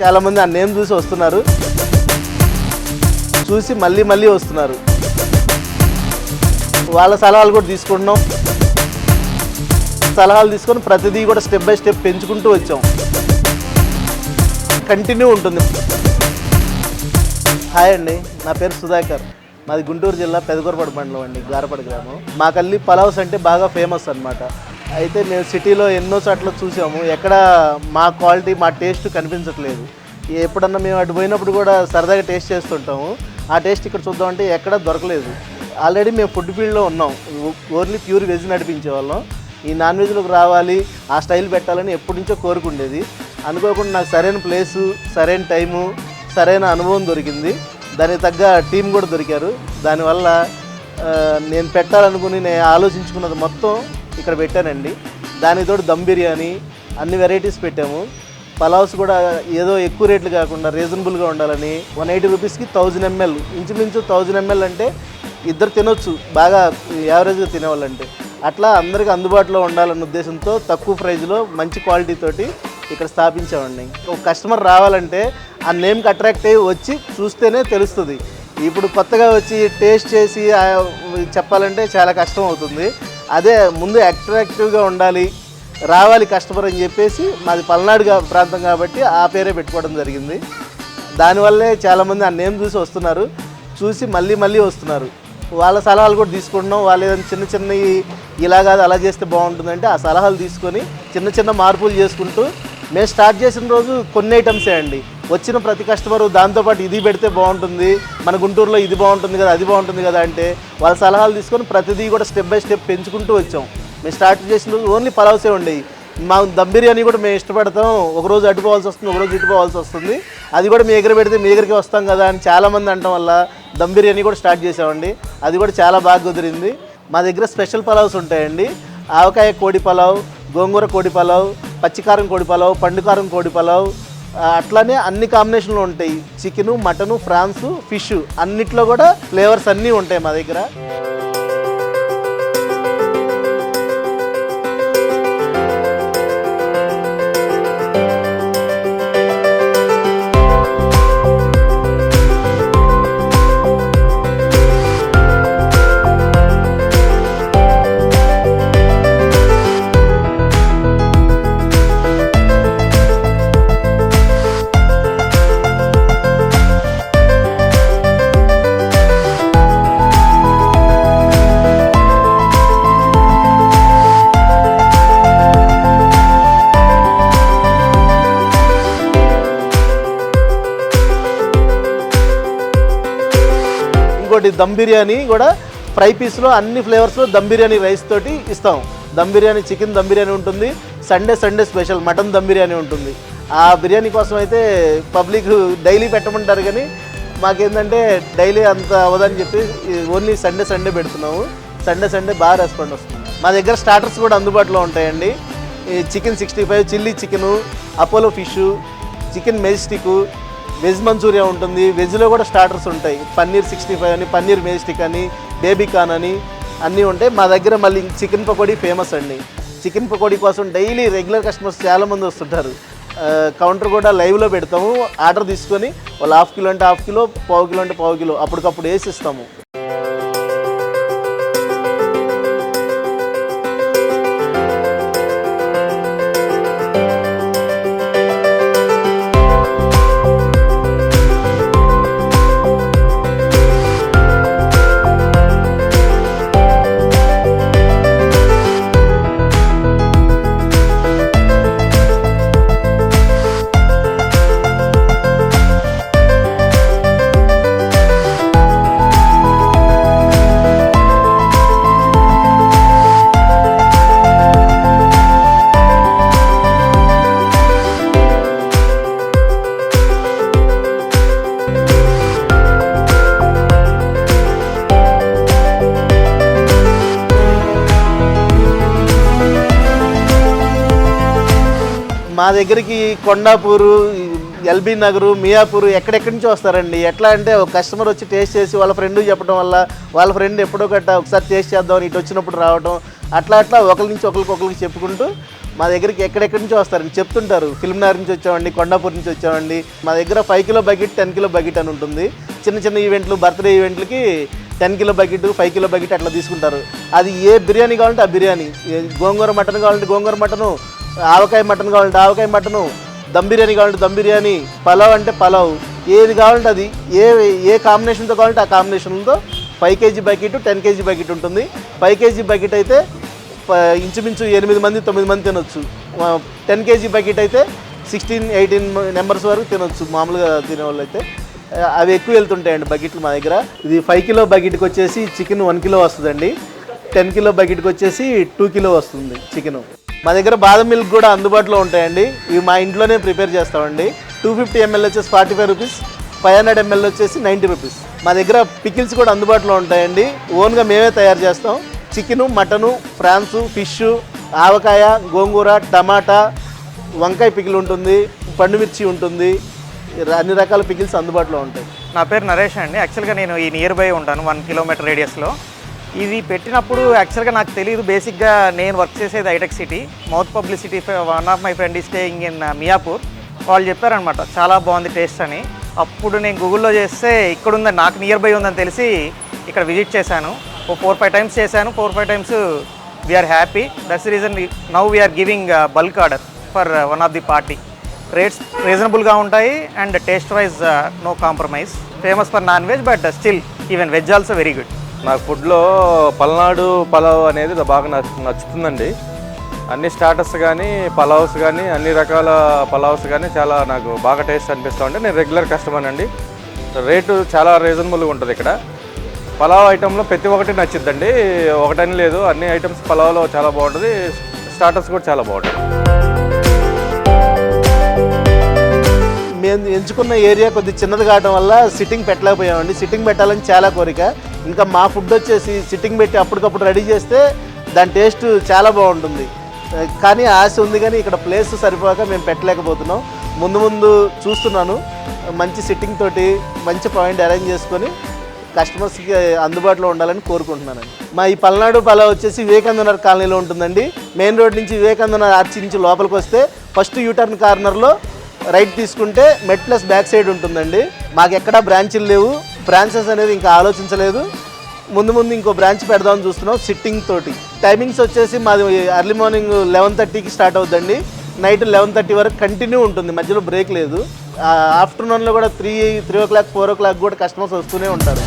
చాలామంది ఆ నేమ్ చూసి వస్తున్నారు. చూసి మళ్ళీ మళ్ళీ వస్తున్నారు. వాళ్ళ సలహాలు కూడా తీసుకుంటున్నాం. సలహాలు తీసుకొని ప్రతిదీ కూడా స్టెప్ బై స్టెప్ పెంచుకుంటూ వచ్చాం. కంటిన్యూ ఉంటుంది. హాయ్ అండి నా పేరు సుధాకర్. మాది గుంటూరు జిల్లా పెదకూరపడి మండలం అండి గారపడి గ్రామం. మాకల్లి పలావ్స్ అంటే బాగా ఫేమస్ అనమాట అయితే మేము సిటీలో ఎన్నో చోట్ల చూసాము. ఎక్కడ మా క్వాలిటీ మా టేస్ట్ కనిపించట్లేదు. ఎప్పుడన్నా మేము అటు పోయినప్పుడు కూడా సరదాగా టేస్ట్ చేస్తుంటాము. ఆ టేస్ట్ ఇక్కడ చూద్దామంటే ఎక్కడ దొరకలేదు. ఆల్రెడీ మేము ఫుడ్ ఫీల్డ్లో ఉన్నాం. ఓన్లీ ప్యూర్ వెజ్ నడిపించే వాళ్ళం. ఈ నాన్ వెజ్లోకి రావాలి ఆ స్టైల్ పెట్టాలని ఎప్పటి నుంచో కోరుకుండేది. అనుకోకుండా నాకు సరైన ప్లేసు సరైన టైము సరైన అనుభవం దొరికింది. దానికి తగ్గ టీం కూడా దొరికారు. దానివల్ల నేను పెట్టాలనుకుని నేను ఆలోచించుకున్నది మొత్తం ఇక్కడ పెట్టానండి. దానితో దమ్ బిర్యానీ అన్ని వెరైటీస్ పెట్టాము. పలావ్స్ కూడా ఏదో ఎక్కువ రేట్లు కాకుండా రీజనబుల్గా ఉండాలని వన్ ఎయిటీ రూపీస్కి థౌజండ్ ఎంఎల్ ఇంచుమించు థౌజండ్ ఎంఎల్ అంటే ఇద్దరు తినొచ్చు బాగా యావరేజ్గా తినేవాళ్ళంటే. అట్లా అందరికీ అందుబాటులో ఉండాలన్న ఉద్దేశంతో తక్కువ ప్రైజ్లో మంచి క్వాలిటీ తోటి ఇక్కడ స్థాపించామండి. ఒక కస్టమర్ రావాలంటే ఆ నేమ్కి అట్రాక్ట్ అయ్యి వచ్చి చూస్తేనే తెలుస్తుంది. ఇప్పుడు కొత్తగా వచ్చి టేస్ట్ చేసి చెప్పాలంటే చాలా కష్టం అవుతుంది. అదే ముందు అట్రాక్టివ్గా ఉండాలి రావాలి కస్టమర్ అని చెప్పేసి మాది పల్నాడు ప్రాంతం కాబట్టి ఆ పేరే పెట్టుకోవడం జరిగింది. దానివల్లే చాలామంది ఆ నేమ్ చూసి వస్తున్నారు చూసి మళ్ళీ మళ్ళీ వస్తున్నారు. వాళ్ళ సలహాలు కూడా తీసుకుంటున్నాం వాళ్ళు ఏదైనా చిన్న చిన్న ఇలా కాదు అలా చేస్తే బాగుంటుందంటే ఆ సలహాలు తీసుకొని చిన్న చిన్న మార్పులు చేసుకుంటూ మేము స్టార్ట్ చేసిన రోజు కొన్ని ఐటమ్సే అండి. వచ్చిన ప్రతి కస్టమరు దాంతోపాటు ఇది పెడితే బాగుంటుంది. మన గుంటూరులో ఇది బాగుంటుంది కదా అది బాగుంటుంది కదా అంటే వాళ్ళ సలహాలు తీసుకొని ప్రతిదీ కూడా స్టెప్ బై స్టెప్ పెంచుకుంటూ వచ్చాం. మేము స్టార్ట్ చేసిన రోజు ఓన్లీ పలావ్సే ఉండేవి మా దమ్ బిర్యానీ కూడా మేము ఇష్టపడతాం. ఒక రోజు వస్తుంది ఒక రోజు వస్తుంది. అది కూడా మీ దగ్గర పెడితే మీ దగ్గరికి వస్తాం కదా అని చాలామంది అంటాం వల్ల దమ్ బిర్యానీ కూడా స్టార్ట్ చేసామండి. అది కూడా చాలా బాగా కుదిరింది. మా దగ్గర స్పెషల్ పలావ్స్ ఉంటాయండి. ఆవకాయ కోడి పలావ్ గోంగూర కోడి పలావ్ పచ్చికారం కోడి పలావ్ పండుకారం కోడి పలావ్ అట్లానే అన్ని కాంబినేషన్లు ఉంటాయి. చికెను మటను ఫ్రాన్స్ ఫిష్ అన్నిట్లో కూడా ఫ్లేవర్స్ అన్నీ ఉంటాయి మా దగ్గర. ఇంకోటి దమ్ బిర్యానీ కూడా ఫ్రై పీస్లో అన్ని ఫ్లేవర్స్లో దమ్ బిర్యానీ రైస్ తోటి ఇస్తాం. దమ్ బిర్యానీ చికెన్ దమ్ బిర్యానీ ఉంటుంది. Sunday Sunday special mutton dum biryani ఉంటుంది. ఆ బిర్యానీ కోసం అయితే పబ్లిక్ డైలీ పెట్టమంటారు కానీ మాకేంటంటే డైలీ అంత అవ్వదని చెప్పి ఓన్లీ సండే సండే పెడుతున్నాము. సండే సండే బాగా రెస్పాండ్ వస్తుంది. మా దగ్గర స్టార్టర్స్ కూడా అందుబాటులో ఉంటాయండి. Chicken sixty five chilli chicken Apollo fish chicken majestic veg Manchuria ఉంటుంది. వెజ్లో కూడా స్టార్టర్స్ ఉంటాయి. పన్నీర్ సిక్స్టీ ఫైవ్ అని పన్నీర్ మేస్టిక్ అని బేబీ కాన్ అని అన్నీ ఉంటాయి. మా దగ్గర మళ్ళీ చికెన్ పకోడీ ఫేమస్ అండి. చికెన్ పకోడీ కోసం డైలీ రెగ్యులర్ కస్టమర్స్ చాలామంది వస్తుంటారు. కౌంటర్ కూడా లైవ్లో పెడతాము. ఆర్డర్ తీసుకొని వాళ్ళు హాఫ్ కిలో అంటే హాఫ్ కిలో పావు కిలో అంటే పావు కిలో అప్పటికప్పుడు వేసి మా దగ్గరికి కొండాపూరు ఎల్బీ నగరు మియాపూర్ ఎక్కడెక్కడి నుంచి వస్తారండి. ఎట్లా అంటే ఒక కస్టమర్ వచ్చి టేస్ట్ చేసి వాళ్ళ ఫ్రెండ్ చెప్పడం వల్ల వాళ్ళ ఫ్రెండ్ ఎప్పుడో గట్ట ఒకసారి టేస్ట్ చేద్దాం ఇటు వచ్చినప్పుడు రావడం అట్లా అట్లా ఒకరి నుంచి ఒకరికి ఒకరికి చెప్పుకుంటూ మా దగ్గరికి ఎక్కడెక్కడి నుంచి వస్తారని చెప్తుంటారు ఫిల్మ్నగర్ నుంచి వచ్చామండి కొండాపూర్ నుంచి వచ్చామండి. మా దగ్గర five kilo bucket ten kilo bucket అని ఉంటుంది. చిన్న చిన్న ఈవెంట్లు birthday ఈవెంట్లకి ten kilo bucket five kilo bucket అట్లా తీసుకుంటారు. అది ఏ బిర్యానీ కావాలంటే ఆ బిర్యానీ. గోంగూర మటన్ కావాలంటే గోంగూర మటను ఆవకాయ మటన్ కావాలంటే ఆవకాయ మటను దమ్ బిర్యానీ కావాలంటే దమ్ బిర్యానీ పలావ్ అంటే పలావ్. ఏది కావాలంటే అది. ఏ ఏ కాంబినేషన్తో కావాలంటే ఆ కాంబినేషన్తో five KG bucket ten KG bucket ఉంటుంది. ఫైవ్ కేజీ బకెట్ అయితే ప- ఇంచుమించు ఎనిమిది మంది తొమ్మిది మంది తినొచ్చు. టెన్ కేజీ బకెట్ అయితే సిక్స్టీన్ ఎయిటీన్ నెంబర్స్ వరకు తినొచ్చు మామూలుగా తినేవాళ్ళు అయితే అవి ఎక్కువ వెళ్తుంటాయండి బకెట్లు మా దగ్గర. ఇది ఫైవ్ కిలో బకెట్కి వచ్చేసి చికెన్ వన్ కిలో వస్తుందండి. టెన్ కిలో బకెట్కి వచ్చేసి టూ కిలో వస్తుంది చికెను. మా దగ్గర బాదం మిల్క్ కూడా అందుబాటులో ఉంటాయండి. ఇవి మా ఇంట్లోనే ప్రిపేర్ చేస్తామండి. టూ ఫిఫ్టీ ఎంఎల్ వచ్చేసి forty five rupees five hundred ML వచ్చేసి నైంటీ రూపీస్ మా దగ్గర పికిల్స్ కూడా అందుబాటులో ఉంటాయండి. ఓన్గా మేమే తయారు చేస్తాం. చికెను మటను ఫ్రాన్స్ ఫిష్ ఆవకాయ గోంగూర టమాటా వంకాయ పికిల్ ఉంటుంది పండు మిర్చి ఉంటుంది. అన్ని రకాల పికిల్స్ అందుబాటులో ఉంటాయి. నా పేరు నరేష్ అండి. యాక్చువల్గా నేను ఈ నియర్ బై ఉంటాను వన్ కిలోమీటర్ రేడియస్లో ఇది పెట్టినప్పుడు యాక్చువల్గా నాకు తెలియదు బేసిక్గా నేను వర్క్ చేసేది Hitec City mouth publicity one of my friend ఈ స్టేయింగ్ ఇన్ మియాపూర్ వాళ్ళు చెప్పారనమాట చాలా బాగుంది టేస్ట్ అని. అప్పుడు నేను గూగుల్లో చేస్తే ఇక్కడ ఉందని నాకు నియర్ బై ఉందని తెలిసి ఇక్కడ విజిట్ చేశాను. ఓ ఫోర్ ఫైవ్ టైమ్స్ చేశాను. Four five times we are happy that's reason now we are giving bulk order for one of the party rates రీజనబుల్గా ఉంటాయి and taste wise no compromise famous for non veg but still even veg also very good నాకు ఫుడ్లో పల్నాడు పలావ్ అనేది బాగా నచ్చు- నచ్చుతుందండి. అన్ని starters కానీ పలావ్స్ కానీ అన్ని రకాల పలావ్స్ కానీ చాలా నాకు బాగా టేస్ట్ అనిపిస్తూ ఉంటే నేను రెగ్యులర్ కస్టమర్ అండి. రేటు చాలా రీజనబుల్గా ఉంటుంది ఇక్కడ. పలావ్ ఐటెంలో ప్రతి ఒక్కటి నచ్చిద్దండి. ఒకటని లేదు అన్ని ఐటమ్స్ పలావ్లో చాలా బాగుంటుంది. స్టార్టర్స్ కూడా చాలా బాగుంటుంది మేము ఎంచుకున్న ఏరియా కొద్ది చిన్నది కావడం వల్ల సిట్టింగ్ పెట్టలేకపోయామండి. సిట్టింగ్ పెట్టాలని చాలా కోరిక. ఇంకా మా ఫుడ్ వచ్చేసి సిట్టింగ్ పెట్టి అప్పటికప్పుడు రెడీ చేస్తే దాని టేస్ట్ చాలా బాగుంటుంది. కానీ ఆశ ఉంది కానీ ఇక్కడ ప్లేస్ సరిపోక మేము పెట్టలేకపోతున్నాం. ముందు ముందు చూస్తున్నాను. మంచి సిట్టింగ్ తోటి మంచి పాయింట్ అరేంజ్ చేసుకొని కస్టమర్స్కి అందుబాటులో ఉండాలని కోరుకుంటున్నానండి. మా ఈ పల్నాడు పలా వచ్చేసి వివేకానందనగర్ కాలనీలో ఉంటుందండి. మెయిన్ రోడ్ నుంచి వివేకానందనగర్ ఆర్చి నుంచి లోపలికి వస్తే ఫస్ట్ యూటర్న్ కార్నర్లో రైట్ తీసుకుంటే మెట్ ప్లస్ బ్యాక్ సైడ్ ఉంటుందండి. మాకు ఎక్కడా బ్రాంచీలు లేవు. బ్రాంచెస్ అనేది ఇంకా ఆలోచించలేదు. ముందు ముందు ఇంకో బ్రాంచ్ పెడదామని చూస్తున్నాం సిట్టింగ్ తోటి. టైమింగ్స్ వచ్చేసి మాది ఎర్లీ మార్నింగ్ లెవెన్ థర్టీకి స్టార్ట్ అవుతుందండి నైట్ లెవెన్ థర్టీ వరకు కంటిన్యూ ఉంటుంది. మధ్యలో బ్రేక్ లేదు. ఆఫ్టర్నూన్లో కూడా three three o'clock four o'clock కూడా కస్టమర్స్ వస్తూనే ఉంటారు.